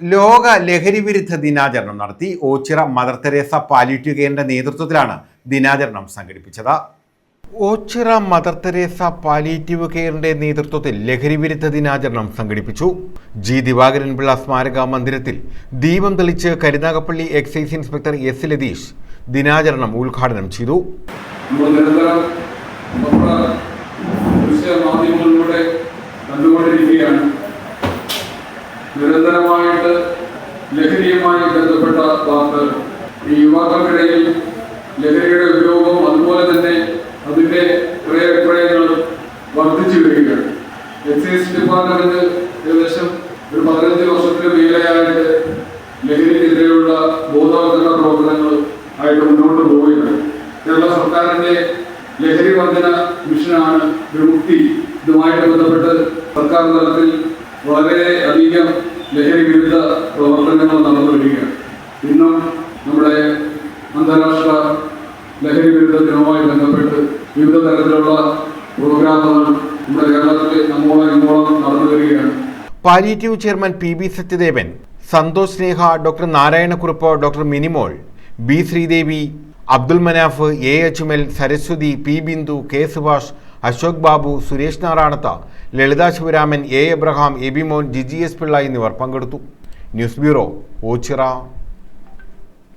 ലോക ലഹരി വിരുദ്ധ ദിനാചരണം നടത്തി ഓച്ചിറ മദർ തെരേസ പാലിറ്റീവ് കെയറിന്റെ നേതൃത്വത്തിലാണ് ദിനാചരണം സംഘടിപ്പിച്ചത്. ഓച്ചിറ മദർ തെരേസ പാലിയേറ്റീവ് കെയറിന്റെ നേതൃത്വത്തിൽ ലഹരി വിരുദ്ധ ദിനാചരണം സംഘടിപ്പിച്ചു. ജി ദിവാകരൻ പിള്ള സ്മാരക മന്ദിരത്തിൽ ദീപം തെളിച്ച് Karunagappally excise inspector S Latheesh ദിനാചരണം ഉദ്ഘാടനം ചെയ്തു. നിരന്തരമായിട്ട് ലഹരിയുമായി ബന്ധപ്പെട്ട വാർത്തകൾ ഈ യുവാക്കൾക്കിടയിൽ ലഹരിയുടെ ഉപയോഗം അതുപോലെ തന്നെ അതിന്റെ ക്രയവിക്രയങ്ങൾ വർദ്ധിച്ചു വരികയാണ്. എക്സൈസ് ഡിപ്പാർട്ട്മെന്റ് ഏകദേശം ഒരു പതിനഞ്ച് വർഷത്തിന് മേലെയായിട്ട് ലഹരിക്കെതിരെയുള്ള ബോധവൽക്കരണ പ്രവർത്തനങ്ങൾ ആയിട്ട് മുന്നോട്ട് പോവുകയാണ്. കേരള സർക്കാരിന്റെ ലഹരി വർധന മിഷനാണ് വിമുക്തി ഇതുമായിട്ട് ബന്ധപ്പെട്ട് സർക്കാർ തലത്തിൽ വളരെ അധികം ലഹരി വിരുദ്ധ പ്രവർത്തനങ്ങൾ നടന്നുവരികയാണ് ഇന്നും നമ്മുടെ അന്താരാഷ്ട്ര ലഹരി വിരുദ്ധ ദിനവുമായി ബന്ധപ്പെട്ട് വിവിധ തരത്തിലുള്ള പ്രോഗ്രാമുകൾ നമ്മുടെ കേരളത്തിൽ നമ്മോളം ഇങ്ങോളം നടന്നു വരികയാണ്. Palliative chairman P B Sathyadevan Santhosh Sneha doctor Narayanakurup doctor Minimol B Sreedevi Abdul Manaf A Achumal Saraswathi P Bindu K Subhash Ashok Babu Suresh Narayanath Lalitha Sivaraman A. Abraham Abimon Jiji S Pillai എന്നിവർ പങ്കെടുത്തു. News bureau Ochira.